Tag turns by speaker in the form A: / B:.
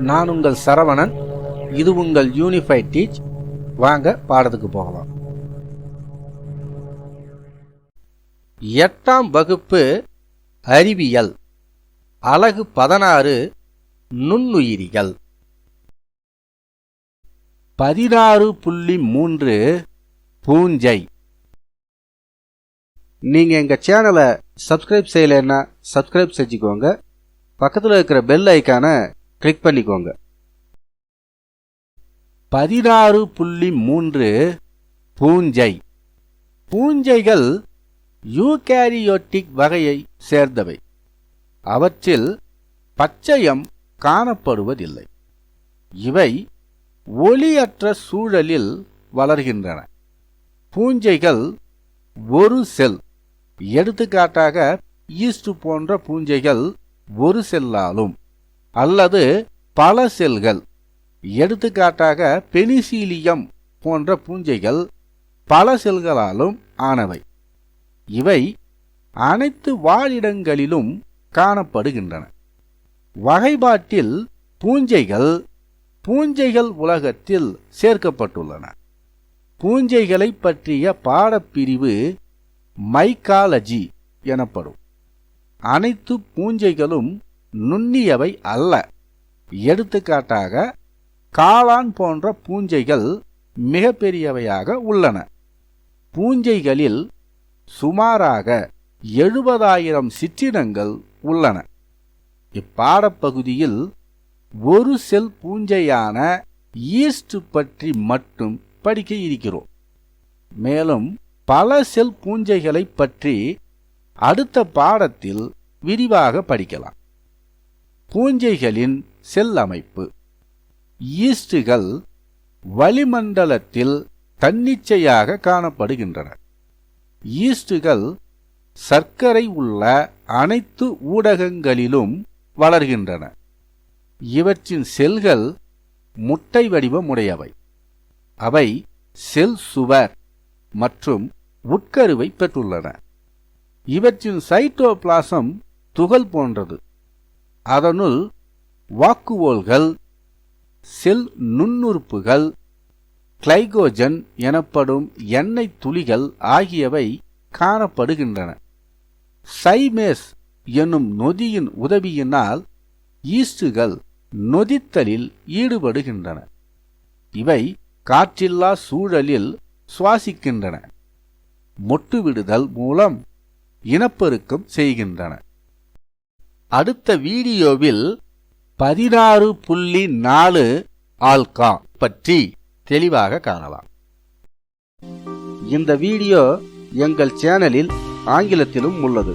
A: நான் உங்கள் சரவணன். இது உங்கள் யூனிஃபைட் டீச் வாங்க பாடத்துக்கு போகலாம். எட்டாம் வகுப்பு அறிவியல். அலகு பதினாறு நுண்ணுயிரிகள். பதினாறு புள்ளி மூன்று பூஞ்சை. நீங்கள் எங்கள் சேனலை சப்ஸ்கிரைப் செய்யலைன்னா சப்ஸ்கிரைப் செஞ்சுக்கோங்க. பக்கத்தில் இருக்கிற பெல் ஐக்கானை கிளிக் பண்ணிக்கோங்க. பதினாறு புள்ளி மூன்று பூஞ்சை. பூஞ்சைகள் யூகேரியோட்டிக் வகையை சேர்ந்தவை. அவற்றில் பச்சையம் காணப்படுவதில்லை. இவை ஒளியற்ற சூழலில் வளர்கின்றன. பூஞ்சைகள் ஒரு செல். எடுத்துக்காட்டாக ஈஸ்ட் போன்ற பூஞ்சைகள் ஒரு செல்லாலும். அல்லது பல செல்கள். எடுத்துக்காட்டாக பெனிசீலியம் போன்ற பூஞ்சைகள் பல செல்களாலும் ஆனவை. இவை அனைத்து வாழிடங்களிலும் காணப்படுகின்றன. வகைப்பாட்டில் பூஞ்சைகள் பூஞ்சைகள் உலகத்தில் சேர்க்கப்பட்டுள்ளன. பூஞ்சைகளை பற்றிய பாடப்பிரிவு மைக்காலஜி எனப்படும். அனைத்து பூஞ்சைகளும் நுண்ணியவை அல்ல. எடுத்துக்காட்டாக காளான் போன்ற பூஞ்சைகள் மிகப்பெரியவையாக உள்ளன. பூஞ்சைகளில் சுமாராக எழுபதாயிரம் சிற்றினங்கள் உள்ளன. இப்பாடப்பகுதியில் ஒரு செல் பூஞ்சையான ஈஸ்ட் பற்றி மட்டும் படிக்க இருக்கிறோம். மேலும் பல செல் பூஞ்சைகளை பற்றி அடுத்த பாடத்தில் விரிவாக படிக்கலாம். பூஞ்சைகளின் செல் அமைப்பு ஈஸ்டுகள் வளிமண்டலத்தில் தன்னிச்சையாக காணப்படுகின்றன. ஈஸ்டுகள் சர்க்கரை உள்ள அனைத்து ஊடகங்களிலும் வளர்கின்றன. இவற்றின் செல்கள் முட்டை வடிவமுடையவை. அவை செல் சுவர் மற்றும் உட்கருவை பெற்றுள்ளன. இவற்றின் சைட்டோபிளாசம் துகள் போன்றது. அதனுள் வாக்குவோல்கள் செல் நுண்ணுறுப்புகள் கிளைகோஜன் எனப்படும் எண்ணெய் துளிகள் ஆகியவை காணப்படுகின்றன. சைமேஸ் என்னும் நொதியின் உதவியினால் ஈஸ்டுகள் நொதித்தலில் ஈடுபடுகின்றன. இவை காற்றில்லா சூழலில் சுவாசிக்கின்றன. மொட்டுவிடுதல் மூலம் இனப்பெருக்கம் செய்கின்றன. அடுத்த வீடியோவில் பதினாறு புள்ளி நாலு ஆல்கா பற்றி தெளிவாக காணலாம். இந்த வீடியோ எங்கள் சேனலில் ஆங்கிலத்திலும் உள்ளது.